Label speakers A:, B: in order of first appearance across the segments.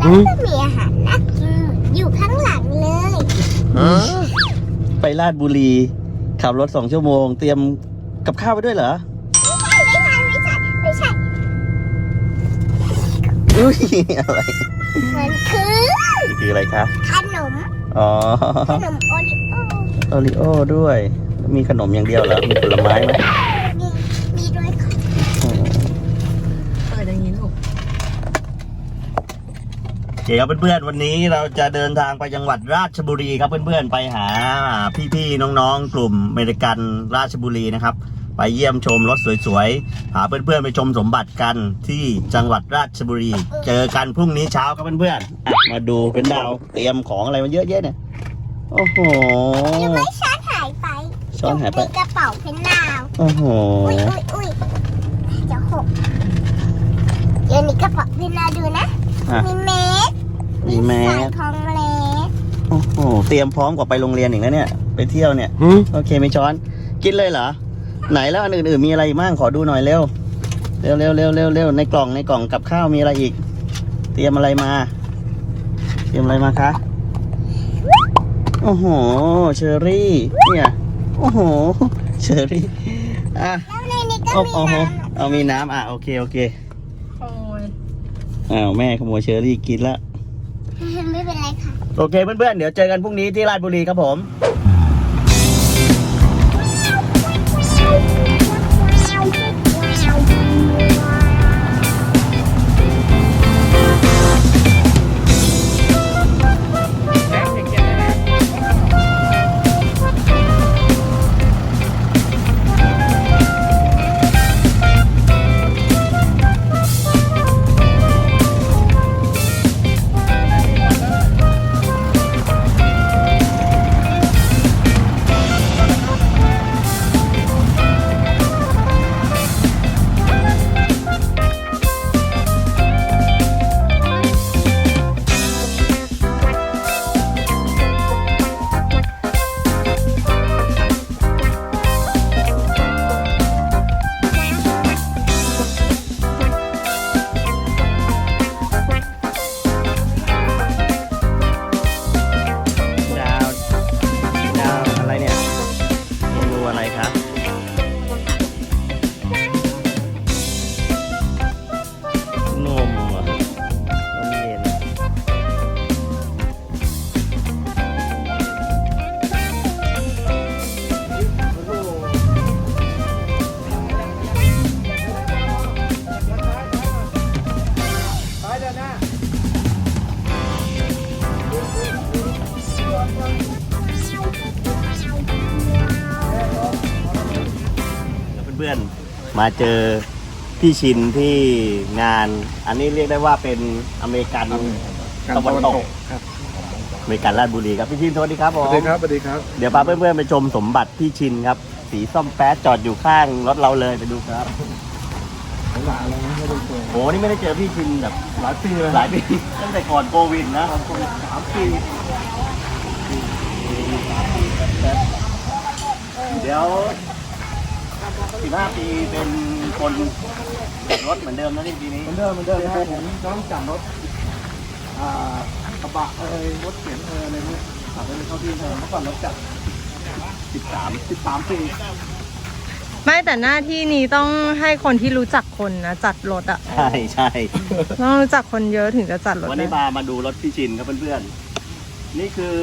A: แล้วก็มีอาหารน่ากินอยู่ข้างหลังเลย
B: ไปลาดบุรี ขับรถสองชั่วโมง เตรียมกับข้าวไปด้วยเหรอ
A: ไม่ใช่ไม่ใช่ไม่ใช่
B: อุ้ยอะไร
A: มันคือ
B: คืออะไรคะ
A: ขนม
B: อ๋อ
A: ขนมโอริโอ
B: โอริโอ้ด้วย มีขนมอย่างเดียวเหรอมีผลไม้ไหม
A: มีมี
C: เค
B: ครับเพื่อนๆวันนี้เราจะเดินทางไปจังหวัดราชบุรีครับเพื่อนๆไปหาพี่ๆน้องๆ กลุ่มอเมริกันราชบุรีนะครับ ไปเยี่ยมชมรถสวยๆพาเพื่อนๆไปชมสมบัติกันที่จังหวัดราชบุรี เจอกันพรุ่งนี้เช้าครับเพื่อนๆอะมาดูเป็นดาวเตรียมของอะไรมาเยอะแยะเนี่ยโอ้โห
A: ยังไม่ช้อนหายไป
B: ช้อนหายไป
A: ในกระเป๋าเพนนาว
B: โอ้โห
A: อุ้ยอุ้ยอุ้ยจะหกเดี๋ยวนี้กระเป๋าเพนนาวดูนะ
B: อะ
A: มีเม ส
B: มีแม
A: สาย
B: ส
A: ทองเล็ก
B: โอ้โหเตรียมพร้อมกว่าไปโรงเรียนอีกแล้วเนี่ย ไปเที่ยวเนี่ยโอเคไม่ช้อน กินเลยเหรอ ไหนแล้วอันอื่นๆมีอะไรอีกบ้างขอดูหน่อยเร็วเร็วเร็วเร็วเร็วเร็วในกล่องในกล่องกับข้าวมีอะไรอีก เตรียมอะไรมา เตรียมอะไรมาคะโอ้โหเชอรี่เนี่ยโอ้โหเชอรี่อะ
A: แล้วในนี้ก็
B: เอา
A: มี
B: เอา
A: น้
B: เอามีน้ำอะโอเคโอเค
C: โอ้ย
B: อ้าวแม่ขโมยเชอรี่กินละำ
A: ไม่เป็นไรค่ะ
B: โอเคเพื่อนๆ เดี๋ยวเจอกันพรุ่งนี้ที่ราชบุรีครับผม มาเจอพี่ชินที่งาน อันนี้เรียกได้ว่าเป็นอเมริกันตะวันตก
D: ครับ
B: อเมริกันราชบุรีครับพี่ชินสวัสดีครับผ
D: ส
B: ม
D: วัสดีครับสวัสดีครับ
B: เดี๋ยวพาเพื่อนๆไปชมสมบัติพี่ชินครับ สีส้มแป๊ดจอดอยู่ข้างรถเราเลยไปดูครับ
D: หลานแล้วนะไม่ได้เจอ
B: โอ้นี่ไม่ได้เจอพี่ชินแบบ
D: หลายปีเลย
B: หลายปี ตั้งแต่ก่อนโควิดนะสามปีเดี๋ยว สิบห้าปีเป็นคนรถเหมือนเดิมนะนี่ปีนี้
D: เหมือนเดิมเหมือนเดิมนะครับผมต้องจับรถอ่ากระบะเอ่ยรถเข็นเอ่ยอะไรเวกนี้ขับไปเข้าที่เธอเมื่อก่อนรถจับ
B: สิบสาม
D: สิบสามปี
C: ไม่แต่หน้าที่นี้ต้องให้คนที่รู้จักคนนะจัดรถอะ
B: ใช่ใช่
C: ต้องรู้จักคนเยอะถึงจะจัดรถ
B: วันนี้มามาดูรถพี่ชินครับเพื่อนๆนี่คือ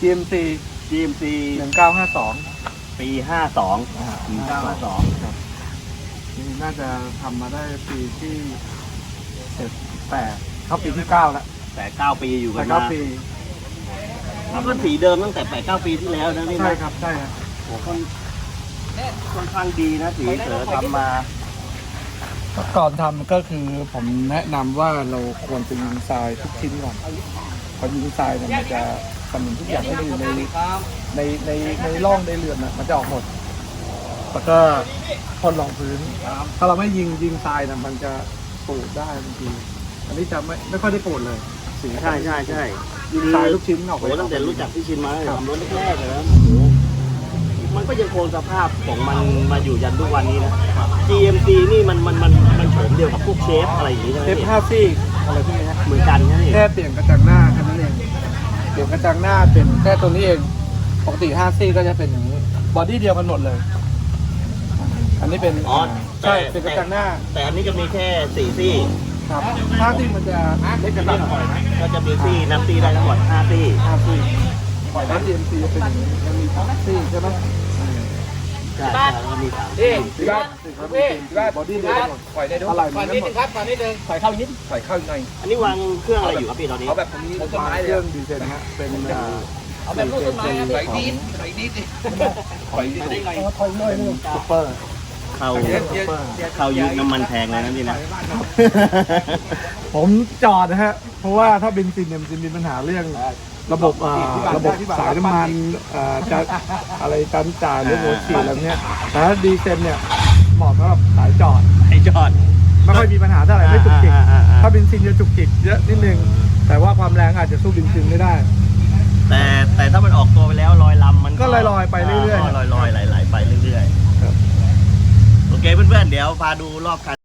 D: GMC
B: GMC
D: หนึ่งเก้าห้าสอง
B: ปีห้าสองหนึ่งเก้าห้าสอง
D: นี่น่าจะทำมาได้ปีที่เจ็ดแปดเข้าปีที่เก้าแล้ว
B: แต่เก้าปีอยู่กั
D: แต่
B: น
D: เก้า
B: มา
D: ปี
B: นี่ก็สีเดิมตั้งแต่แปดเก้าปีที่แล้วนะนี่
D: ใช่
B: นะครับ
D: ใช่ครับ
B: โอ้ค่อนค่อนข้างดีนะสีเสือทำมา
D: ก่อนทำก็คือผมแนะนำว่าเราควรจะยิงทรายทุกชิ้นก่อนพอยิงทรายเนี่ยมันจะ สมุนทุกอย่างที่อยู่ในในในในร่องในเรือนน่ะมันจะออกหมด แล้วก็พ่นรองพื้น ถ้าเราไม่ยิงยิงทรายนะมันจะปูดได้บางทีอันนี้จะไม่ไม่ค่อยได้ปูดเลยสี
B: ใช่ใช่ใช่
D: ยิงทรายทุกชิ้นออก
B: โอ้
D: ไป
B: โหตั้งแต่รู้จักพี่ชินมา
D: ครับ
B: ทำรถแรกๆเลยนะโอ้โหมันก็ยังคงสภาพของมันมาอยู่ยันทุกวันนี้นะ GMC นี่มันมันมันมันโฉมเดียวกับพวกเชฟอะไรอย่างนี้ใช่ไหม
D: เทป
B: พี่
D: ห้าซี่อะไรพวกนี้ฮะ
B: เหมือนกันนะนี่
D: แค่เปลี่ยนกระจังหน้าแค่นั้น เองเปลี่ยนกระจังหน้าเป็นแค่ตัวนี้เองปกติ5ซี่ก็จะเป็นอย่างนี้บอดี้เดียวกันหมดเลย อันนี้เป็น
B: อ๋อ
D: ใช่เป็นกระจังหน้า
B: แต่อันนี้จะมีแค่สี่ซี่
D: ครับห้าซี่มันจะเล็กกันนิดหน่อยนะ
B: ก็จะมีซี่นับซี่ได้ทั้งหมดห้าซี่
D: ห้าซี่ปล่อยแล้ว DMC จะเป็นอย่างนี้มันมีสามซี่ใช่ไหม
B: ใช่ใช่แล้วก็มีสาม
D: พี่พี่บ้านพี่บ้านบอดี้เดียวกันหมดปล่อยได้ด้วยอะไรมันนิดนึงครับนิดนึงใส่เข้านิดใส่เข้าหน่อย
B: อันนี้วางเครื่องอะไรอยู่ครับพี่ตอนนี้
D: เอาแบบนี้ต้นไม้เครื่องดีเซนฮะเป็นเอาแบบลูกต้นไม้ใส่ดีใส่ดีดิถอยถอยหน่อยนึงซุปเปอร์
B: เข้าเข้ายุคน้ำมันแพงเลยนะพี่นะ
D: ผมจอดนะฮะ เพราะว่าถ้าเบนซินเนี่ยมันจะมีปัญหาเรื่อง ระบบอ่าระบบสายน้ำมันอ่าจะอะไรการจ่ายหรือหัวฉีดอะไรเนี้ยแต่ถ้าดีเซนเนี่ยเหมาะสำหรับสายจอด
B: ไอ้จอด
D: ไม่ค่อยมีปัญหาเท่าไหร่ไม่จุกจิก
B: อ่าอ่าอ่า
D: ถ้าเบนซินจะจุกจิกเยอะนิดนึง แต่ว่าความแรงอาจจะสู้เบนซินไม่ได้
B: แต่แต่ถ้ามันออกตัวไปแล้วลอยลำมัน
D: ก็ลอยๆไปเรื่อยๆ
B: ลอยลอยๆไหลๆไปเรื่อย
D: ครับ
B: ๆโอเคเพื่อนๆเดี๋ยวพาดูรอบคัน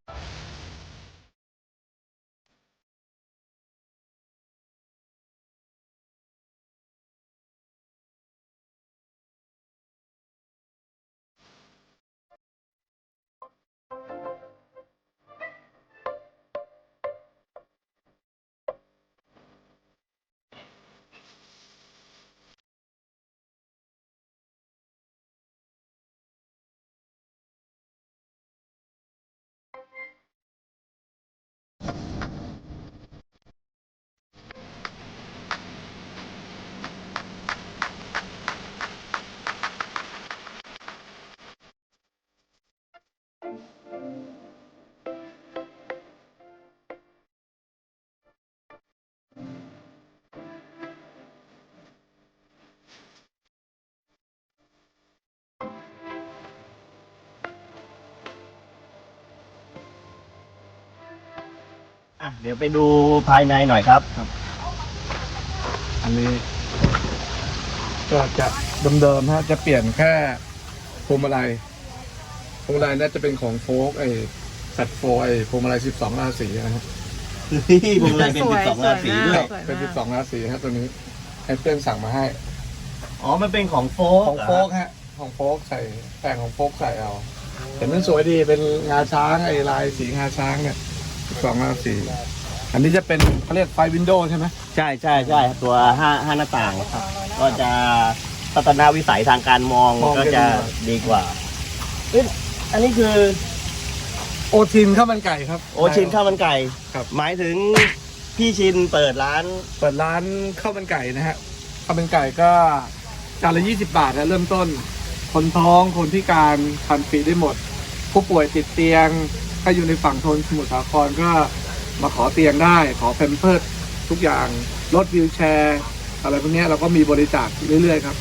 B: อะเดี๋ยวไปดูภายในหน่อยครับ
D: อันนี้ก็จะเดิมๆฮะจะเปลี่ยนแค่พวงมาลัยพวงมาลัยน่าจะเป็นของโฟกไอ้แฟตโฟไอ้พวงมาลัย12ราศีนะฮะ
B: ที่พวงมาลัยเป็น
C: ส
B: สิ
C: วย
B: บสองราศี
C: สวยมาก
B: ด้วย
C: สวย
D: เป็น
C: มาก
D: 12ราศีฮะตัวนี้ให้เพื่อนสั่งมาให้
B: อ๋อ มันเป็นของโฟก
D: ของโฟกฮะ ของโฟกใส่แต่งของโฟกใส่เอาแต่มันสวยดีเป็นงาช้างไอ้ลายสีงาช้างเนี่ย 12ราศีอันนี้จะเป็นเขาเรียกไฟวินโดว์ใช่ไหม
B: ใช่ใช่ใช่ตัวห้าห้าหน้าต่างครับ ก็จะพัฒนาวิสัยทางการมองก็จะดีกว่าเอ้ยอันนี้คือ
D: โอทินข้าวมันไก่ครับ
B: โอชินข้าวมันไก่
D: ครับ
B: หมายถึงพี่ชินเปิดร้าน
D: เปิดร้านข้าวมันไก่นะฮะข้าวมันไก่ก็จานละ20บาทนะเริ่มต้น คนท้องคนพิการทานฟรีได้หมด ผู้ป่วยติดเตียง ถ้าอยู่ในฝั่งทนสมุทรสาครก็มาขอเตียงได้ ขอแพมเพิร์ดทุกอย่างรถวิวแชร์ อะไรพวกเนี้ยเราก็มีบริจาคเรื่อยๆครับ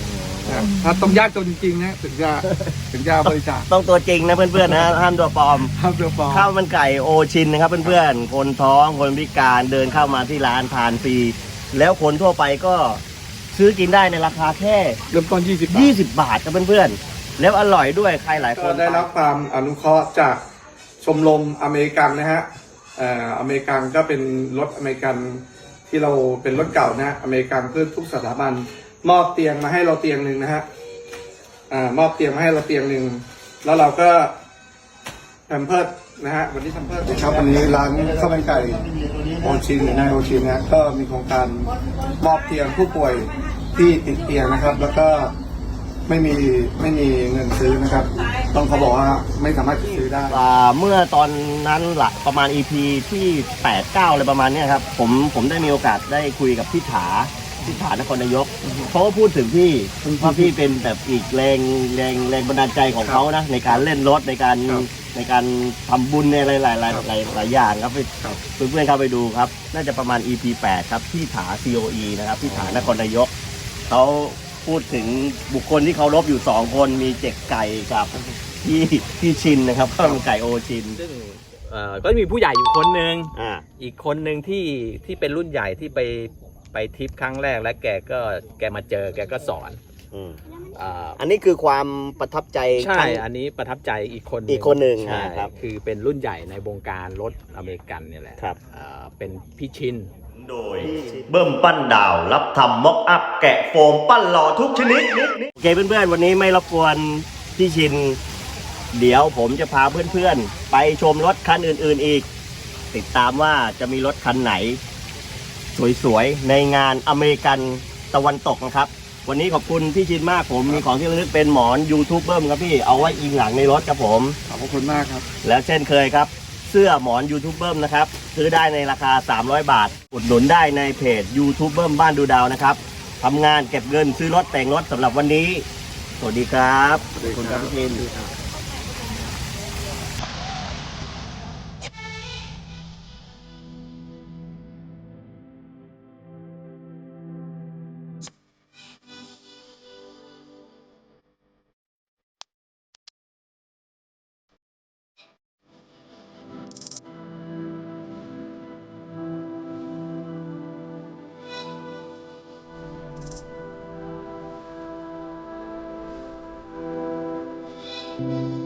D: นะถ้าต้องยากจนจริงๆนะถึงจะถึงจะบริจาค
B: ต้องตัวจริงนะเพื่อนๆนะห้ามตัวปลอม
D: ครับเดือฟอง
B: ข้าวมันไก่โอชินนะครับเพื่อนๆ คนท้องคนพิการเดินเข้ามาที่ร้านทานฟรี แล้วคนทั่วไปก็ซื้อกินได้ในราคาแค่
D: เริ่มต้น20บาท
B: 20 บาทครับเพื่อนๆ แล้วอร่อยด้วยใครหลายค
D: ก็
B: น
D: ได้รับความอนุเคราะห์จากช มรมอเมริกันนะฮะอ่ออเมริกันก็เป็นรถอเมริกันที่เราเป็นรถเก่านะฮะอเมริกันเพื่อทุกสถาบันมอบเตียงมาให้เราเตียงหนึ่งนะฮะอ่ามอบเตียงมาให้เราเตียงหนึ่งแล้วเราก็แพมเพิร์ดนะฮะวันนี้แพมเพิร์ดครับวันนี้ร้านข้าวมันไก่โอชินหรือนายโอชินนะก็มีโครงการมอบเตียงผู้ป่วยที่ติดเตียงนะครับ แล้วก็ไม่มีไม่มีเงินซื้อนะครับ ต้องเขาบอกว่าไม่สามารถ ได้
B: อ่าเมื่อตอนนั้นหละประมาณ EP ที่ 8 9 อะไรประมาณเนี้ยครับ ผมผมได้มีโอกาสได้คุยกับพี่ถาพี่ถานครนายกเขาก็พูดถึงพี่ว่าพี่เป็นแบบอีกแรงแรงแรงบันดาลใจของเขานะ ในการเล่นรถในการ
D: ครับ
B: ในการทำบุญในหลายหลายหลาย
D: ครับ
B: หลายหลายอย่างครับ
D: ครับ
B: เพื่อนๆเข้าไปดูครับ น่าจะประมาณ EP 8 ครับพี่ถา COE นะครับพี่ถานครนายก เขาพูดถึงบุคคลที่เคารพอยู่สองคนมีเจ็กไก่กับ พี่พี่ชินนะครับข้าวมันไก่โอชิน
E: ซึ่งเอ่อก็มีผู้ใหญ่อยู่คนหนึ่ง
B: อ่า
E: อีกคนหนึ่งที่ที่เป็นรุ่นใหญ่ที่ไปไปทริปครั้งแรกแล้วแกก็แกมาเจอแกก็สอน
B: อืม
E: อ่า
B: อันนี้คือความประทับใจ
E: ใช่
B: ครั้ง
E: อันนี้ประทับใจอีกคน
B: อีกคนหนึ่ง
E: ใช่
B: อ่าครับ
E: คือเป็นรุ่นใหญ่ในวงการรถอเมริกันเนี่ยแหละ
B: ครับ
E: อ่าเป็นพี่ชิน
B: โดยเบิ่มปั้นดาว รับทำม็อกอัพ แกะโฟมปั้นหล่อทุกชนิด โอเคเพื่อนๆ วันนี้ไม่รบกวนพี่ชิน เดี๋ยวผมจะพาเพื่อนๆ ไปชมรถคันอื่นๆอีก ติดตามว่าจะมีรถคันไหน สวยๆ ในงานอเมริกันตะวันตกนะครับ วันนี้ขอบคุณพี่ชินมากผมมีของที่ระลึกเป็นหมอนยูทูบเบิร์มครับพี่เอาไว้อิงหลังในรถครับผม
D: ขอบพระคุณมากครับ
B: และเช่นเคยครับ เสื้อหมอนยูทูบเบิร์มนะครับ ซื้อได้ในราคา 300 บาท อุดหนุนได้ในเพจยูทูบเบิร์มบ้านดูดาวนะครับทำงานเก็บเงินซื้อรถแต่งรถสำหรับวันนี้ สวัสดีครับ ขอบคุณครับพี่ชิน thank you